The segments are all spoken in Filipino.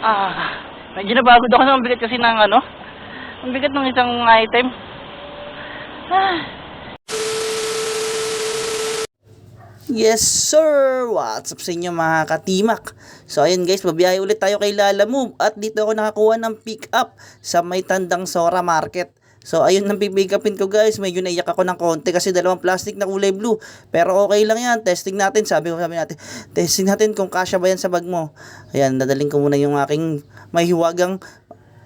Ah, medyo nabagod ako ng bigat kasi ng ano. Ang bigat ng isang item. Ah. Yes sir! What's up sa inyo mga katimak? So ayun guys, babiyahe ulit tayo kay Lala Move at dito ako nakakuha ng pick up sa may tandang Sora Market. So ayun nang pipick ko guys, medyo naiyak ako ng konti kasi dalawang plastic na kulay blue. Pero okay lang yan, testing natin, sabi ko sabi natin, testing natin kung kasya ba yan sa bag mo. Ayan, dadaling ko muna yung aking may hiwagang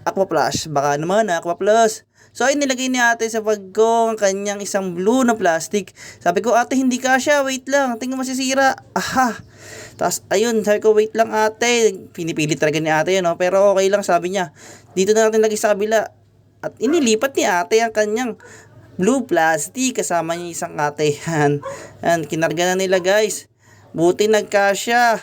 Aqua Plus. Baka naman Aqua Plus. So ay nilagay ni ate sa bag ko ang kanyang isang blue na plastic. Sabi ko, ate hindi kasya, wait lang, tingnan masisira. Aha. Tapos ayun, sabi ko, wait lang ate. Pinipilit talaga ni ate yun, no? pero okay lang sabi niya. Dito na natin lagi sa kabila. At inilipat ni ate ang kanyang blue plastic kasama niya isang ate. Yan. Yan, kinarga na nila guys. Buti nagkasya.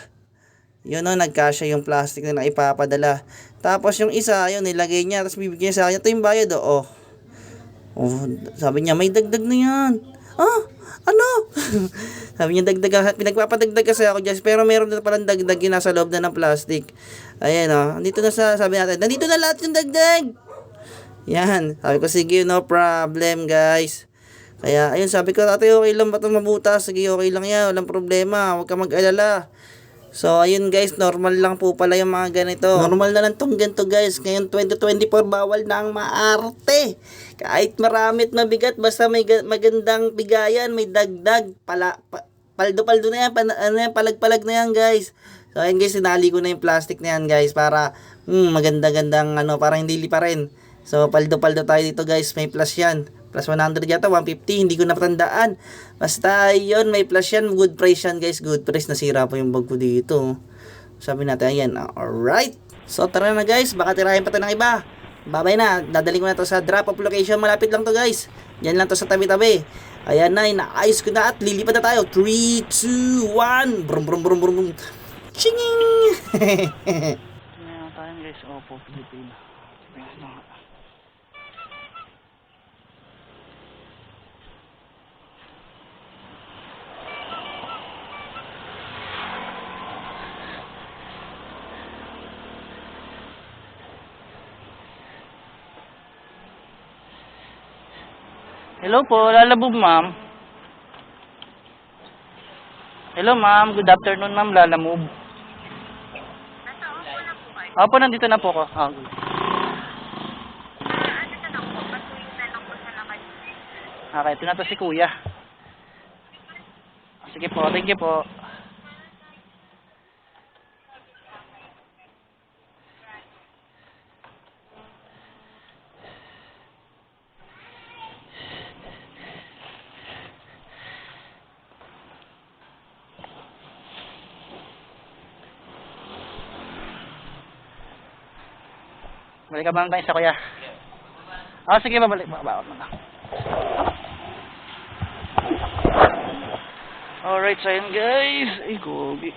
Yun o, nagkasya yung plastic na naipapadala. Tapos yung isa, yun, nilagay niya. Tapos bibigyan sa kanya, ito yung bayad o. Oh. oh, sabi niya, may dagdag na yan. Ah, ano? sabi niya, dagdag, pinagpapadagdag kasi ako dyan. Pero meron na palang dagdag yung nasa loob na ng plastic. Ayan o, nandito na sa, sabi natin, nandito na lahat yung dagdag. Yan, sabi ko, sige, no problem, guys. Kaya, ayun, sabi ko, ate, okay lang ba ito mabutas? Sige, okay lang yan, walang problema, huwag ka mag-alala. So, ayun guys, normal lang po pala yung mga ganito. Normal na lang tong ganito guys. Ngayon 2024, bawal na ang maarte. Kahit marami at mabigat, basta may ga- magandang bigayan, may dagdag, pala, pa- paldo-paldo na yan, pan- ano yan, palag-palag na yan guys. So, ayun guys, sinali ko na yung plastic na yan guys para hmm, maganda-gandang ano, para hindi lipa rin. So, paldo-paldo tayo dito guys, may plus yan. Plus 100 yata, 150, hindi ko napatandaan. Basta yun, may plus yan, good price yan guys, good price. Nasira pa yung bag ko dito. Sabi natin, ayan, alright. So, tara na guys, baka tirahin pa tayo ng iba. Babay na, dadaling ko na to sa drop off location, malapit lang to guys. Yan lang to sa tabi-tabi. Ayan na, inaayos ko na at lilipad na tayo. 3, 2, 1, brum brum brum brum brum. Chinging! Ano tayo guys? Opo, Pilipino. Tingnan mo Hello po, lalabog ma'am. Hello ma'am, good afternoon ma'am, lalamove. Opo, nandito na po ako. Ah, good. Okay, ito na to si kuya. Sige po, thank you po. Balik ka ba tayo sa kuya? Ah, sige, babalik. Babawat mo na. Alright, so yun guys. Ay, gogi.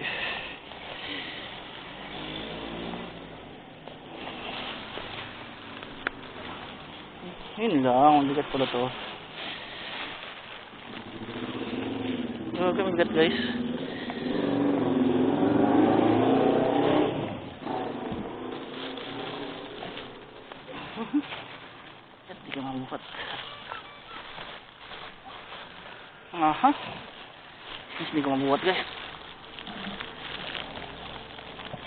Yun lang, ang bigat pala to. Grabe, ang bigat guys. Mabukat? Aha. Mas hindi ko mabuhat guys.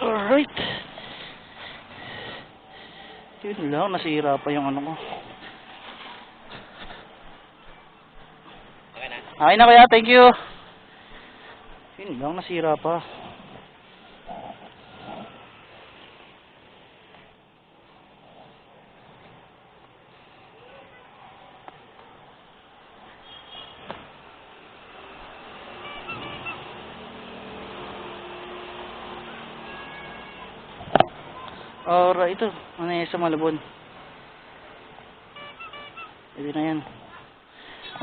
Alright. Yun lang, nasira pa yung ano ko. Okay na kaya, thank you. Yun lang, nasira pa. Alright, ito. Ano yan sa Malabon? Ito na yan.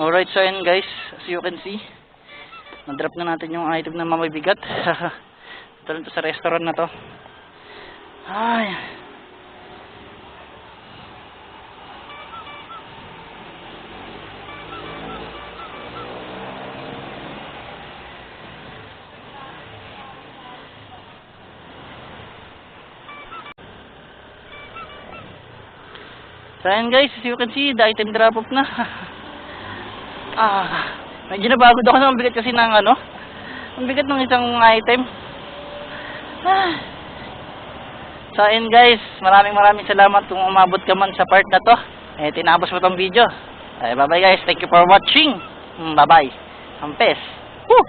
Alright, so yan guys. As you can see, na-drop na natin yung item na mamabigat. ito lang to sa restaurant na to. Ay. So ayan guys, as you can see, the item drop off na. ah, medyo nabagod ako sa bigat kasi ng ano. Ang bigat ng isang item. Ah. So ayan guys, maraming maraming salamat kung umabot ka man sa part na to. Eh, tinapos mo tong video. Eh, bye bye guys, thank you for watching. Bye bye. Ampes. Woo!